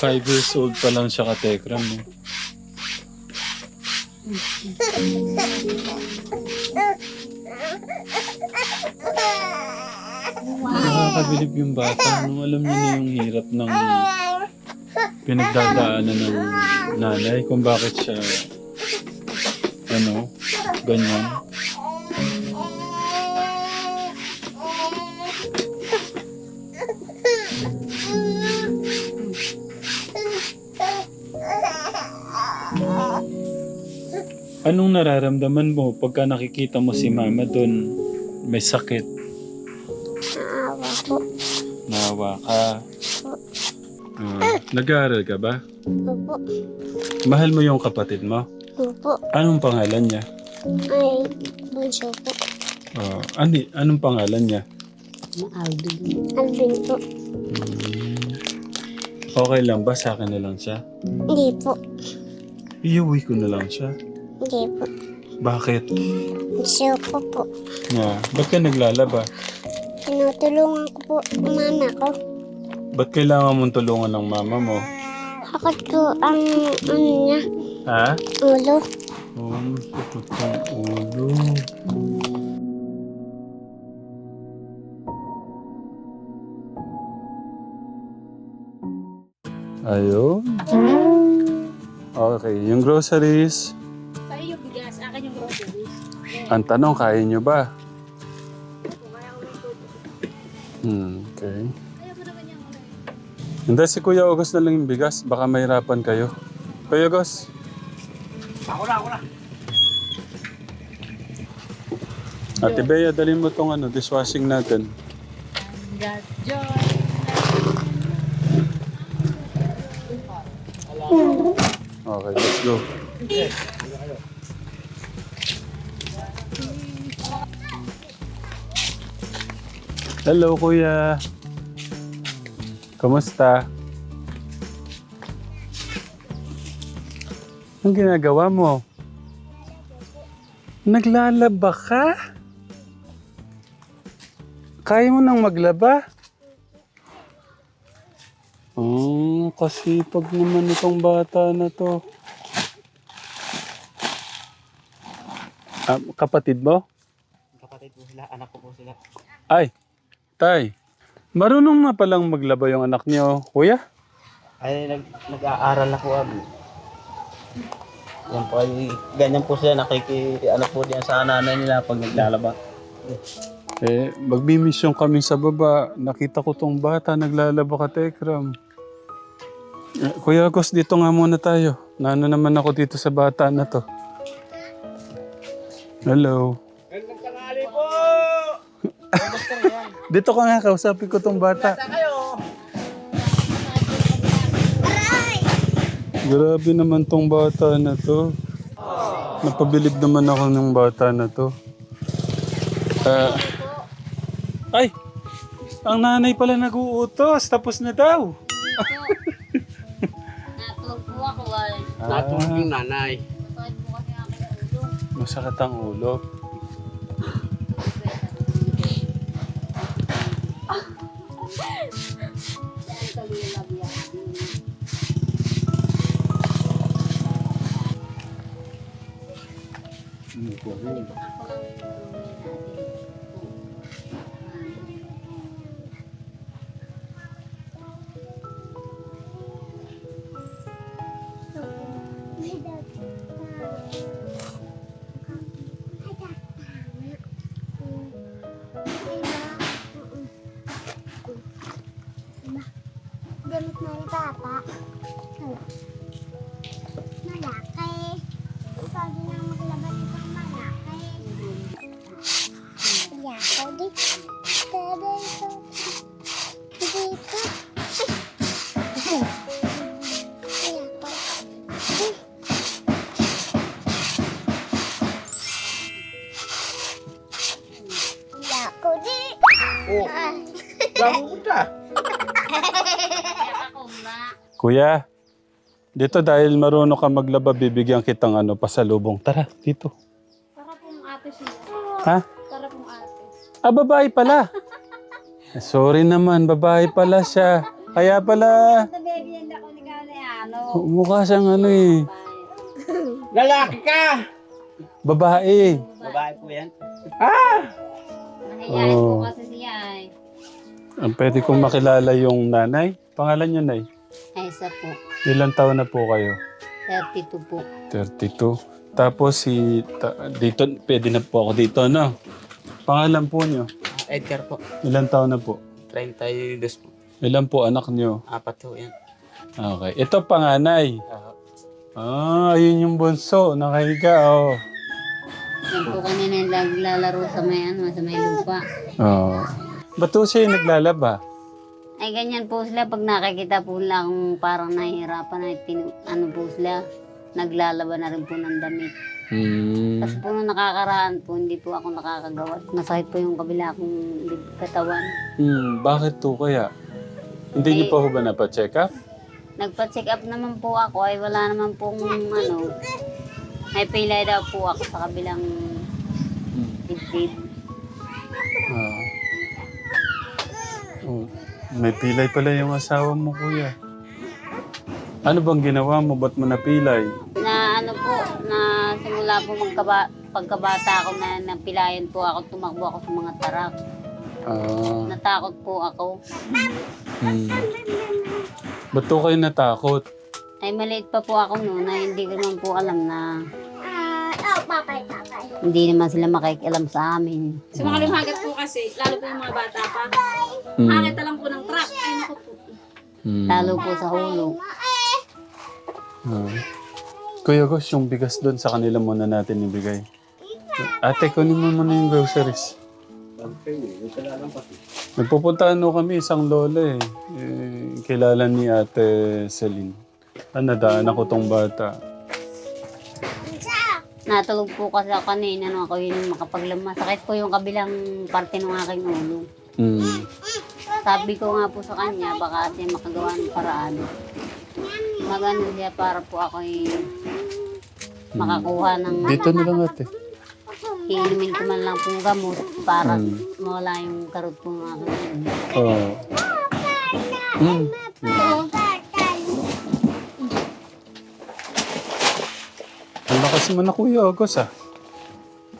Five years old pa lang siya katekram. Eh. Nakakabilib yung bata nung alam niya na yung hirap ng pinagdadaanan ng nanay kung bakit siya ano, ganyan. Anong nararamdaman mo pagka nakikita mo si mama doon may sakit? Naawa po. Nawa ka. Ah, nag-aaral ka ba? Opo. Mahal mo yung kapatid mo? Opo. Anong pangalan niya? Ay, bunso po. Oh, ani, anong pangalan niya? Alvin po. Hmm. Okay lang ba? Sa akin na lang siya? Hindi po. Iuwi ko na lang siya. Hindi po. Bakit? Bunso ko po. Nga, ba't ka naglalaba? Tinutulungan ko po ang mama ko. Ba't kailangan mong tulungan ng mama mo? Hakot ko ang ano niya, Ha? ulo. Oh, sakit ang ulo. Ayun. Okay, yung groceries. Bigas, akin yung groceries. Ang tanong, kaya nyo ba? Hmm, okay. Ayaw mo naman yung Hindi, si Kuya August na lang yung bigas. Baka mahirapan kayo. Kuya August. Ako na, ako na. Ate Bea, dalhin mo tong ano, dishwashing natin. Got joy. Okay, let's go. Hello, Kuya. Kamusta? Anong ginagawa mo? Naglalaba ka? Kaya mo nang maglaba? Oh, kasipag naman itong bata na to. Ah, kapatid mo? Kapatid po sila, anak ko po sila. Ay, tay. Marunong na palang maglaba yung anak niyo, kuya? Ay, nag, nag-aaral na po abi. Yan po ay, ganyan po sila, nakiki, ano po diyan sa nanay nila pag naglalaba. Eh, magbimisyon kami sa baba. Nakita ko tong bata, naglalaba ka, Tekram. Eh, Kuya Agos, dito nga muna tayo. Nano naman ako dito sa bata na to. Hello. Dito ka nga, kausapin ko tong bata. Grabe naman tong bata na to. Napabilib naman ako ng bata na to. Ah, ay! Ang nanay pala nag-uutos. Tapos na daw. Natulog po ako ay. Natulog yung nanay. Masakit ang ulo. Ano po na. Kuya, dito dahil marunong ka maglaba, bibigyan kitang ano, pasalubong. Tara, dito. Para pong ate siya. Ha? Para pong ate. Ah, babae pala. Sorry naman, babae pala siya. Kaya pala, Sa baby yan ako ni ano. Mukha siyang ano eh. Lalaki ka! Babae. Babae po yan. Nahiyain Oh. po kasi siya eh. Ang pwede kong makilala yung nanay. Pangalan niya, Nay. Ay, isa po. Ilang taon na po kayo? 32 po. 32. Tapos si... ta- dito, pwede na po ako dito, no? Pangalan po niyo? Edgar po. Ilang taon na po? 32 po. Ilan po anak niyo? Apat po yan. Okay. Ito panganay. Ah, Ah, ayun yung bunso. Nakahiga, oh. Yan po kanina yung naglalaro sa may ano, sa may lupa. Oh. Ba't po siya yung naglalaba? Ay, ganyan po sila. Pag nakikita po nila kung parang nahihirapan, ay tin- ano po sila, naglalaba na rin po ng damit. Hmm. Tapos po nung nakakaraan po, hindi po ako nakakagawa. Masakit po yung kabila kong lib- katawan. Hmm. Bakit to kaya? Hindi niyo pa ho ba napacheck up? Nagpa-check up naman po ako, ay wala naman pong ano, may pilay daw po ako sa kabilang Hmm. dibdib. Ah. Oh. May pilay pala yung asawa mo, kuya. Ano bang ginawa mo? Ba't mo napilay? Na ano po, na simula po magkaba, pagkabata ako na napilayan po ako, tumakbo ako sa mga tarak. Ah. Natakot po ako. Hmm. Ba't to kayo natakot? Ay maliit pa po ako noon na hindi ko naman po alam na Ah, oh, papay, papay. hindi naman sila makikialam sa amin. Sa mga lumagat po kasi, lalo po yung mga bata pa. Hmm. Hangit na lang po ng truck. Ay, naku po. Hmm. Lalo po sa hulog. Ah. Kuya Gus, yung bigas doon sa kanila muna natin ibigay. Ate, kunin mo muna yung groceries. Nagpupunta ano kami, isang lola eh. eh kilala ni Ate Celine. Ah, nadaan ako tong bata. Natulog po kasi ako kanina nung ako yung makapaglama. Sakit po yung kabilang parte ng aking ulo. Hmm. Sabi ko nga po sa kanya, baka ate makagawa ng paraan. Magano siya para po ako makakuha ng Dito na lang ate. iinumin ko man lang pong gamot para Hmm. mawala yung karot po ng aking ulo. Oo. Hmm. Ang lakas mo na Kuya Agos ah.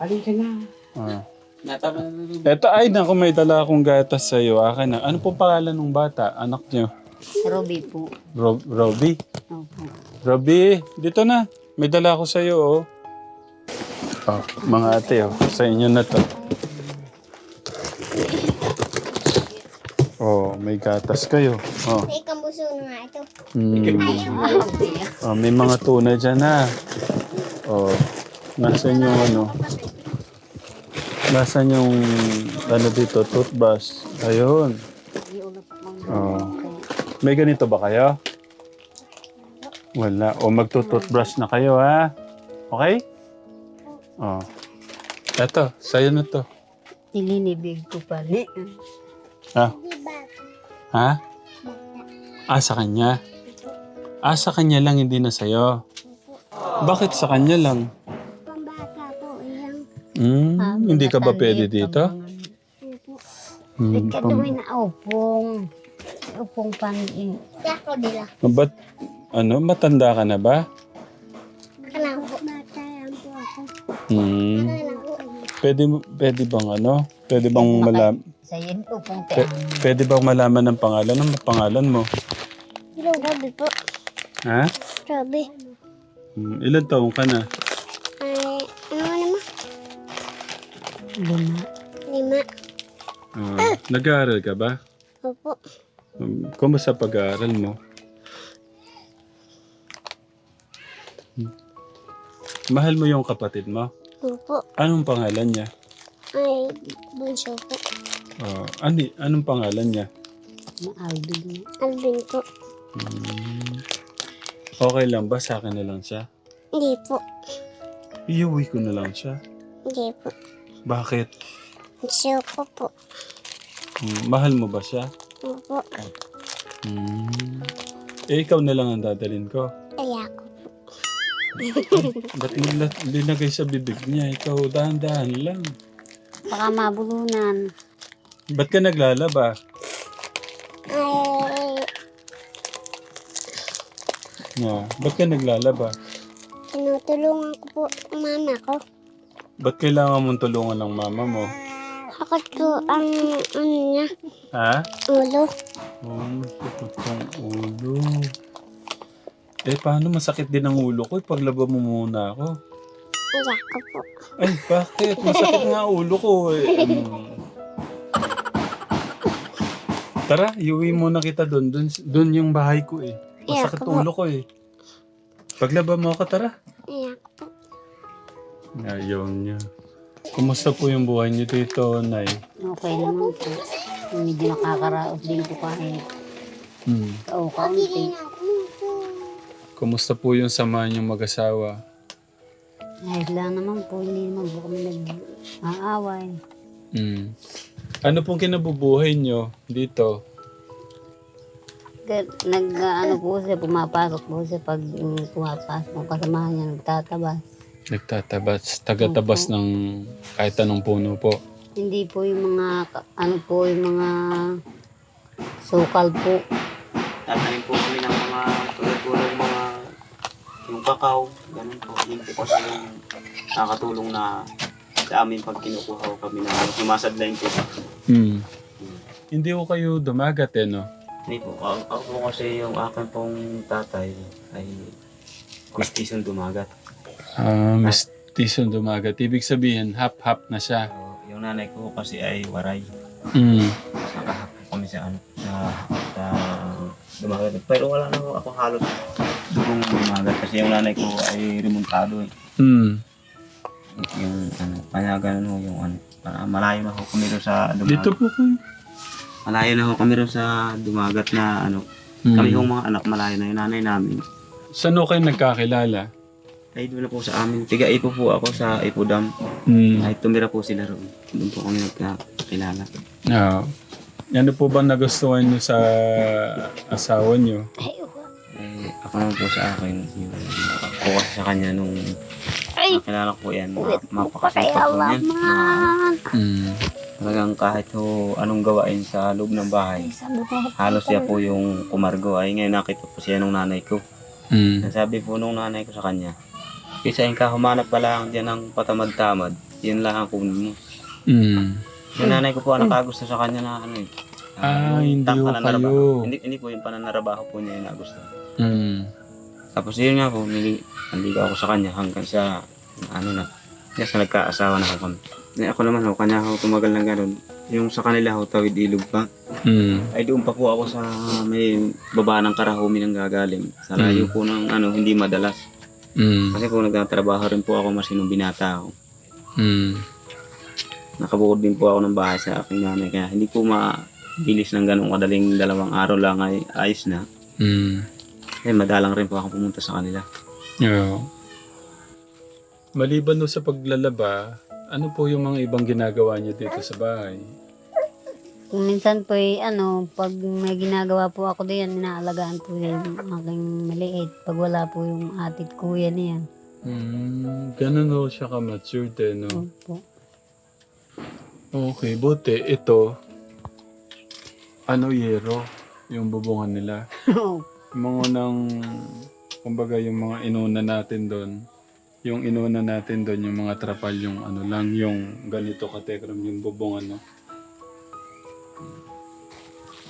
Halika na. ah. Natama Eto, ay naku, may dala akong gatas sa'yo. Akin na. Ano po pangalan ng bata? Anak niyo? Ruby po. Rob Robbie? Opo. Robbie, dito na. May dala ako sa'yo, oh. Oh, mga ate, oh. Sa inyo na to. Oh, may gatas kayo. Oh. May kambuso na nga ito. Mm. Oh, may mga tuna dyan, ha. Oh, nasan yung ano? Nasan yung ano dito, toothbrush? Ayun. Oh. May ganito ba kayo? Wala. O magto-toothbrush na kayo, ha? Okay? Oh. Eto, sa'yo na to. Ilinibig ko pali. Ha? Diba? Ha? Ah, sa kanya? Ah, sa kanya lang, hindi na sa'yo. Bakit sa kanya lang? Pambata po, ilang Hmm, hindi ka ba pwede dito? po. Hmm, pam- Ikaduhin na upong. Upong pangin. Yako nila. ba't, ano, matanda ka na ba? Kanang po. Bata yan po ako. Hmm, Kanang po. pwede, pwede bang ano? Pwede bang malam, Sa yun, upong pe- te. pwede bang malaman ng pangalan? Ano pangalan mo? Hello, Robby po. Ha? Robby. Hmm, ilan taong ka na? Ay, ano naman? Lima. Lima. Ah, nag-aaral ka ba? Opo. Um, kumusta pag-aaral mo? Hmm. Mahal mo yung kapatid mo? Opo. Anong pangalan niya? Ay, bunso po. Oh, ani, anong pangalan niya? Maalbin. Alvin po. Hmm. Okay lang ba? Sa akin na lang siya? Hindi po. Iuwi ko na lang siya. Hindi po. Bakit? Bunso ko po. Hmm, mahal mo ba siya? Opo. Hmm. Eh, ikaw na lang ang dadalhin ko. Kaya ko. Ba't nila- linagay sa bibig niya? Ikaw, dahan-dahan lang. Baka mabulunan. Ba't ka naglalaba? Ba't ka naglalaba? Tinutulungan ko po mama ko. Ba't kailangan mong tulungan ng mama mo? Hakot ko ang ano niya, Ha? ulo. Oh, sakit ng ulo. Eh, paano masakit din ang ulo ko? Paglaba mo muna ako. Iyak ko po. Ay, bakit? Masakit nga ulo ko eh. Ano? Tara, iuwi muna kita doon. Doon, doon yung bahay ko eh. Masakit ulo ko eh. Paglaba mo ako, tara. Iyak po. Ayaw niya. Kumusta po yung buhay niyo dito, Nay? Okay naman po. Medyo nakakaraos din po kahit Hmm. o kaunti. Kumusta po yung sama niyong mag-asawa? Ayos lang naman po, hindi naman po kami nag-aaway. Hmm. Ano pong kinabubuhay niyo dito? Nag, ano po siya, pumapasok po siya pag mm, pumapasok ang kasamahan niya, nagtatabas. Nagtatabas, tagatabas ng kahit anong puno po. Hindi po yung mga, ka- ano po yung mga sukal po. Tatanim po kami ng mga tulad-tulad mga yung kakao, ganun po. Yun po kasi yung nakakatulong na sa amin pag kinukuha ko kami na sumasadlayin po. Hmm. Hindi ko kayo dumagat eh, no? Hindi po, ako, ako po kasi yung akin pong tatay ay mistison dumagat. Ah, mestizo dumagat. Ibig sabihin, hap-hap na siya. So, yung nanay ko kasi ay waray. Hmm. Nakahap kami sa ano, sa, sa dumagat. Pero wala na po ako halos dugong dumagat kasi yung nanay ko ay remontado eh. Hmm. Yung ano, kanya ganun ho, yung ano, para malayo kami doon sa dumagat. Dito po kayo. Malayo na ho kami doon sa dumagat na ano, Hmm. kami hong mga anak malayo na yung nanay namin. Saan ho kayo nagkakilala? Ay doon na po sa amin. Tiga Ipo po ako sa Ipo Dam. Hmm. Ay tumira po sila roon. Doon po kami nagkakilala. Ah. Ano po ba nagustuhan niyo sa asawa niyo? Eh, ako naman po sa akin, yung ako kasi sa kanya nung nakilala ko po yan, ma- mapakasipag po niyan. Na Hmm. Talagang kahit ho anong gawain sa loob ng bahay, halos siya po yung kumargo. Ay ngayon nakita po siya nung nanay ko. Hmm. Nasabi po nung nanay ko sa kanya, Kaysa yung kahumanap pa lang dyan ng patamad-tamad, yun lang ang kunin mo. Hmm. Yung nanay ko po nakagusto sa kanya na ano eh. Ah, yung hindi pananarabaho. kayo. Hindi, hindi po yung pananarabaho po niya yung nagusto. Hmm. Tapos yun nga po, nili, naligaw ako sa kanya hanggang sa, ano na, yes, na nagkaasawa na ako kami. Eh, ako naman ho, kanya ako tumagal ng ganun. Yung sa kanila ho, tawid ilog pa. Hmm. Ay doon pa po ako sa may baba ng karahumi ng gagaling. Sa layo po ng ano, hindi madalas. Hmm. Kasi po nagtatrabaho rin po ako masinong binata ako. Hmm. Nakabukod din po ako ng bahay sa aking nanay. Kaya hindi po mabilis ng ganong kadaling dalawang araw lang ay ayos na. Hmm. Eh, madalang rin po ako pumunta sa kanila. Yeah. Maliban do sa paglalaba, ano po yung mga ibang ginagawa niyo dito sa bahay? Kung minsan po eh, ano, pag may ginagawa po ako diyan, inaalagaan po yung aking maliit. Pag wala po yung atit kuya niya. Hmm, ganun ho siya ka-matured eh, no? Opo. Okay, buti. Ito, ano yero, yung bubungan nila. Mga unang, kumbaga yung mga inuna natin doon, yung inuna natin doon, yung mga trapal, yung ano lang, yung ganito katekram, yung bubungan, no?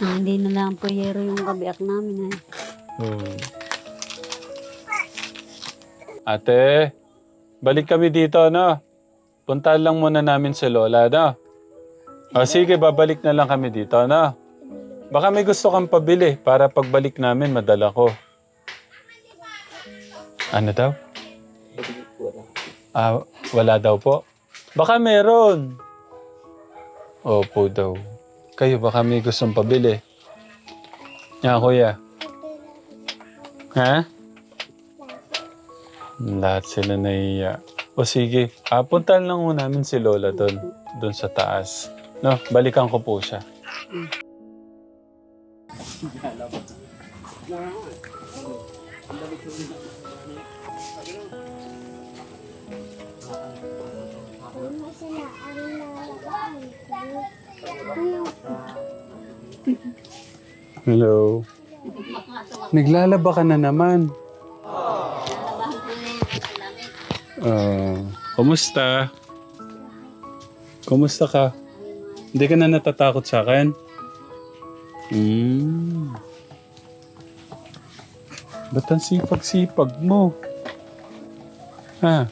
Ah, hindi na lang po yero yung kabiak namin eh. Oh. Ate, balik kami dito, no? Punta lang muna namin si Lola, no? O sige, babalik na lang kami dito, no? Baka may gusto kang pabili para pagbalik namin madala ko. Ano daw? Ah, wala daw po? Baka meron. Opo daw. Kayo baka may gustong pabili. Nga, kuya. Ha? Lahat sila naiya. O sige, ah, puntahan lang mo namin si Lola doon. Doon sa taas. No, balikan ko po siya. Hello. Naglalaba ka na naman. Uh, kumusta? Kumusta ka? Hindi ka na natatakot sa akin? Mm. Ba't ang sipag-sipag mo? Ha?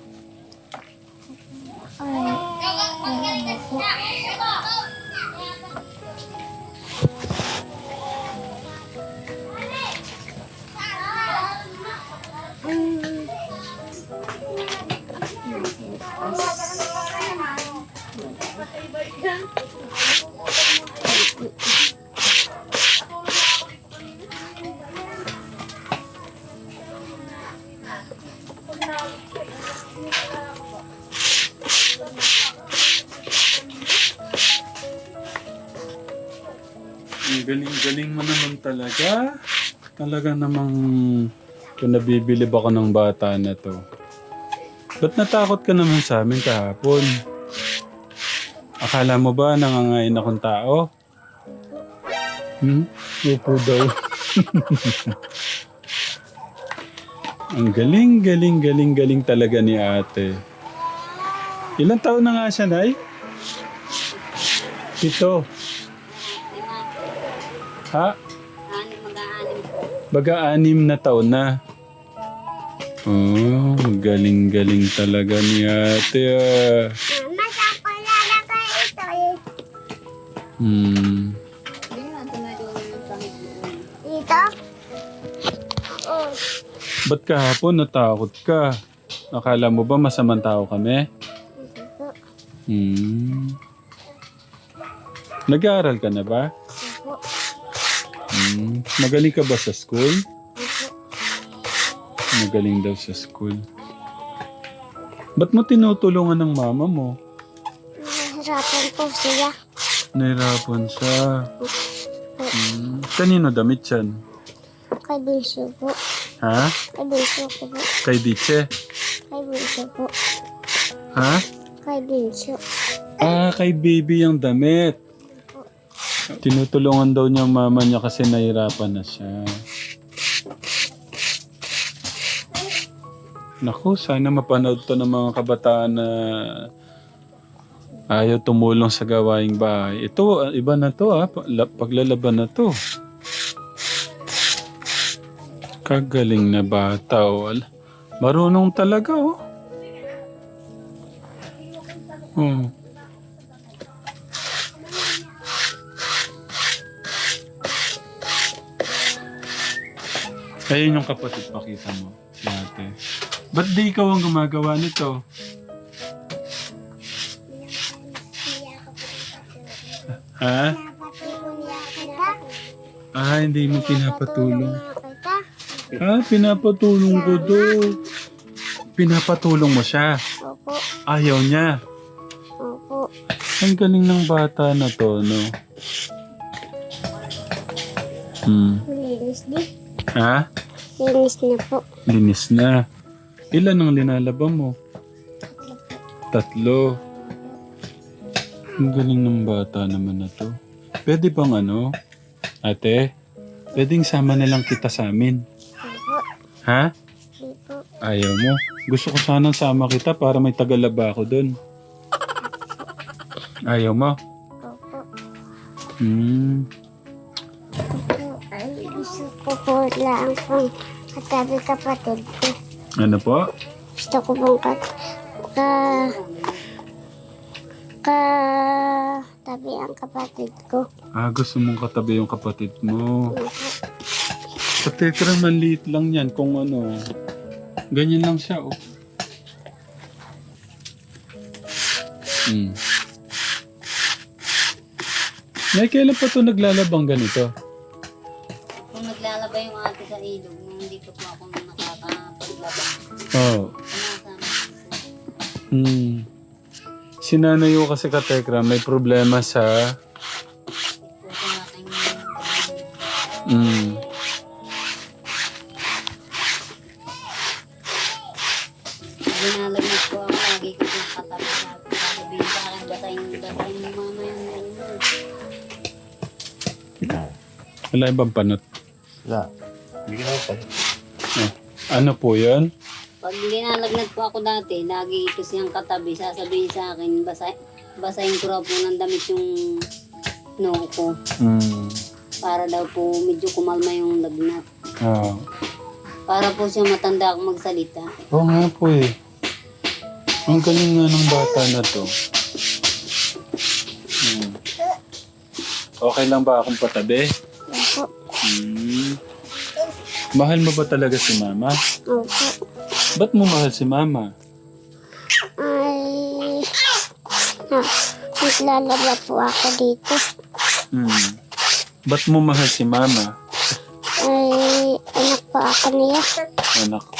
Galing-galing mo naman talaga. Talaga namang kung nabibilib ako ng bata na to. Ba't natakot ka naman sa amin kahapon? Akala mo ba nangangain akong tao? Hmm? Opo daw. Ang galing, galing, galing, galing talaga ni ate. Ilang taon na nga siya, Nay? Pito. Ha? Anim, mag-aanim po. Baga-anim na taon na. Oh, galing-galing talaga ni ate ah. Mama, saan ko ilalagay ito eh? Hmm. Dito? Oo. Ba't kahapon natakot ka? Akala mo ba masamang tao kami? Hmm. Nag-aaral ka na ba? Hmm. Magaling ka ba sa school? Magaling daw sa school. Ba't mo tinutulungan ng mama mo? Nahihirapan po siya. Nahirapan siya. Hmm. Kanino damit yan? Kay Bunso po. Ha? Kay Bunso ko po. Kay Diche? Kay Bunso po. Ha? Kay Bunso. Ah, kay baby yung damit. Tinutulungan daw niya mama niya kasi nahirapan na siya. Naku, sana mapanood to ng mga kabataan na ayaw tumulong sa gawaing bahay. Ito, ah, iba na to ah. Pagla- Paglalaban na to. Kagaling na bata oh. Marunong talaga oh. Hmm. Ayun yung kapatid, pakita mo. Si ate. Ba't di ikaw ang gumagawa nito? Ha? Ah, hindi mo pinapatulong. Ah, pinapatulong ko do. Pinapatulong mo siya. Opo. Ayaw niya. Opo. Ang galing ng bata na to, no? Hmm. Ha? Linis na po. Linis na. Ilan ang linalaban mo? Tatlo. Ang galing ng bata naman na to. Pwede bang ano? Ate, pwedeng sama na lang kita sa amin. Ha? Ayaw mo. Gusto ko sanang sama kita para may tagalaba ako doon. Ayaw mo? Hmm. Po lang pong katabi kapatid ko. Ano po? Gusto ko pong kat... Ka... Ka... Tabi ang kapatid ko. Ah, gusto mong katabi yung kapatid mo. Sa Tetra, maliit lang yan kung ano. Ganyan lang siya, oh. Hmm. Nay, kailan pa ito naglalabang ganito? Ilog, nung dito po ako nakakapaglaba. Oo. Oh. Hmm. Si nanay ko kasi katekra, may problema sa... Hmm. Ginalagnat ko ako, lagi ko yung katabi sa sasabihin sa akin, batayin, batayin mo mama ano. Wala ibang panot. Wala. Ka naman pala. Ah, ano po yan? Pag linalagnat po ako dati, lagi ito siyang katabi, sasabihin sa akin, basa, basahin ko raw po ng damit yung noo ko. Mm. Para daw po medyo kumalma yung lagnat. Ah. Para po siya matanda akong magsalita. Oo nga po eh. Ang galing nga ng bata na to. Hmm. Okay lang ba akong patabi? Opo. Hmm. Mahal mo ba talaga si mama? Opo. Ba't mo mahal si mama? Ay... Ah, naglalaba po ako dito. Hmm. Ba't mo mahal si mama? Ay, anak po ako niya. Anak ka.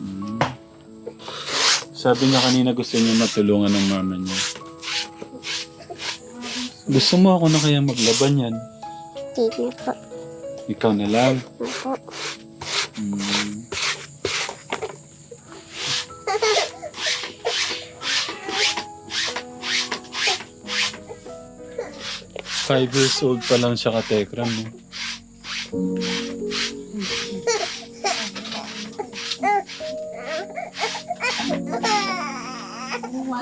Hmm. Sabi niya kanina gusto niya matulungan ng mama niya. Gusto mo ako na kaya maglaban yan? Hindi na po. Ikaw na lang. Opo. Hmm. Five years old pa lang siya katekram. No?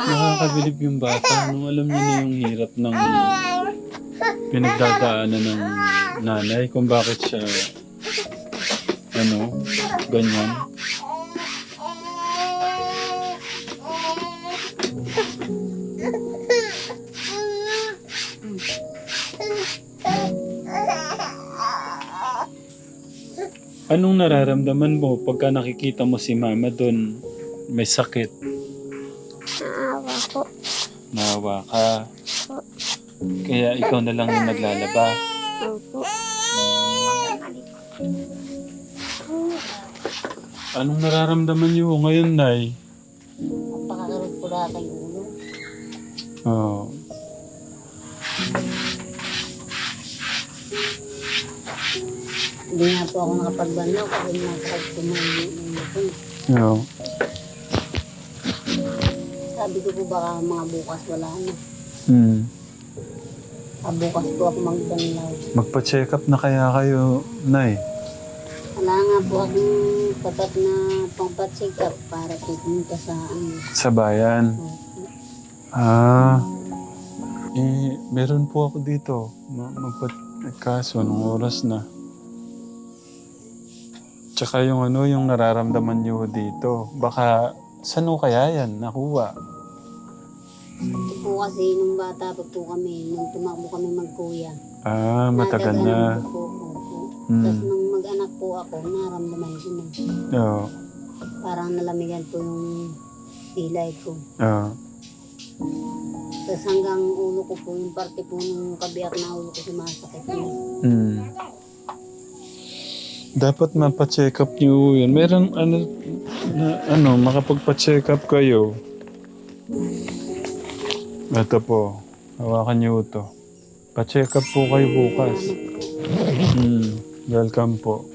Nakakabilib yung bata. Nung alam niya na yung hirap ng pinagdadaanan ng nanay kung bakit siya ano, ganyan. Anong nararamdaman mo pagka nakikita mo si mama doon may sakit? Naawa po. Nawa ka. Kaya ikaw na lang yung naglalaba. Anong nararamdaman niyo ngayon, Nay? Pagkakaroon po lahat ang ulo. Oo. Hindi nga po ako nakapagbanlaw kasi masakit po mo yung ulo ko. Oo. Sabi ko po baka mga bukas wala na. Hmm. Ah, bukas po ako magbanlaw. Magpa-check up na kaya kayo, Nay. Wala nga po akong sapat na pangpacheck up para po pumunta sa ano. Sa bayan. Ah. Eh, meron po ako dito. Ma- magpa kaso, anong oras na? Tsaka yung ano, yung nararamdaman niyo dito. Baka, saan ho kaya yan? Nakuha. Ito po kasi nung bata pa po kami, nung tumakbo kami magkuya. Ah, matagal na. ko Po, opo. Hmm. Tapos nung mag-anak po ako, naramdaman ko na. Oo. Parang nalamigan po yung pilay ko. Oo. Tapos hanggang ulo ko po, yung parte po ng kabiyak na ulo ko sumasakit na. Hmm. Dapat mapa-check up niyo yun. Meron ano, na, ano, makapagpa-check up kayo. Ito po. Hawakan niyo ito. Pa-check up po kayo bukas. Hmm. Welcome po.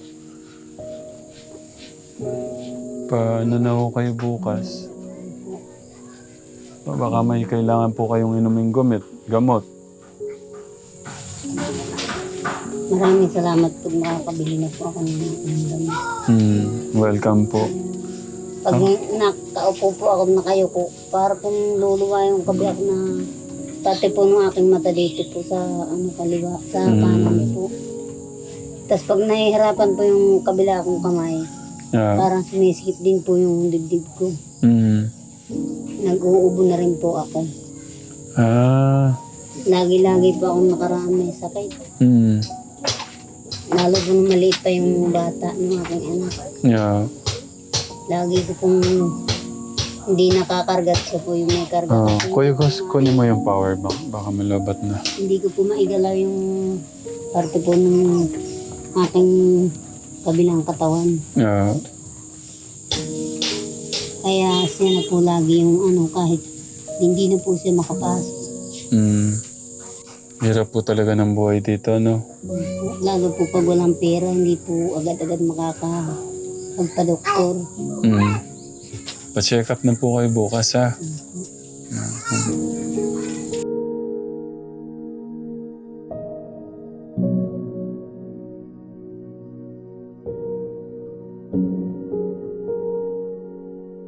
Pa, ano na ho kayo bukas? Baka may kailangan po kayong inuming gumit, gamot. Maraming salamat po makakabili na po ako ng ng gamot. Hmm. Welcome po. Pag nakaupo po ako, nakayuko, para pong luluwa yung kabiyak na pati po ng aking mata dito po sa ano kaliwa, sa Mm. kanan po. Tapos pag nahihirapan po yung kabila akong kamay, Yeah. parang sumisikip din po yung dibdib ko. Hmm. Nag-uubo na rin po ako. Ah. Lagi-lagi po akong nakaraan may sakit. Hmm. Lalo po nung maliit pa yung bata ng aking anak. Yeah. Lagi ko pong hindi nakakargat siya po yung may karga. Oh, Kasi kuya Gus, kunin mo yung power bank. Baka malabat na. Hindi ko po maigalaw yung parte po ng aking kabilang katawan. Yeah. Kaya siya na po lagi yung ano kahit hindi na po siya makapasok. Hmm. Hirap po talaga ng buhay dito, no? Lalo po pag walang pera, hindi po agad-agad makaka magpa-doktor. Hmm. Pa-check up na po kayo bukas, ha?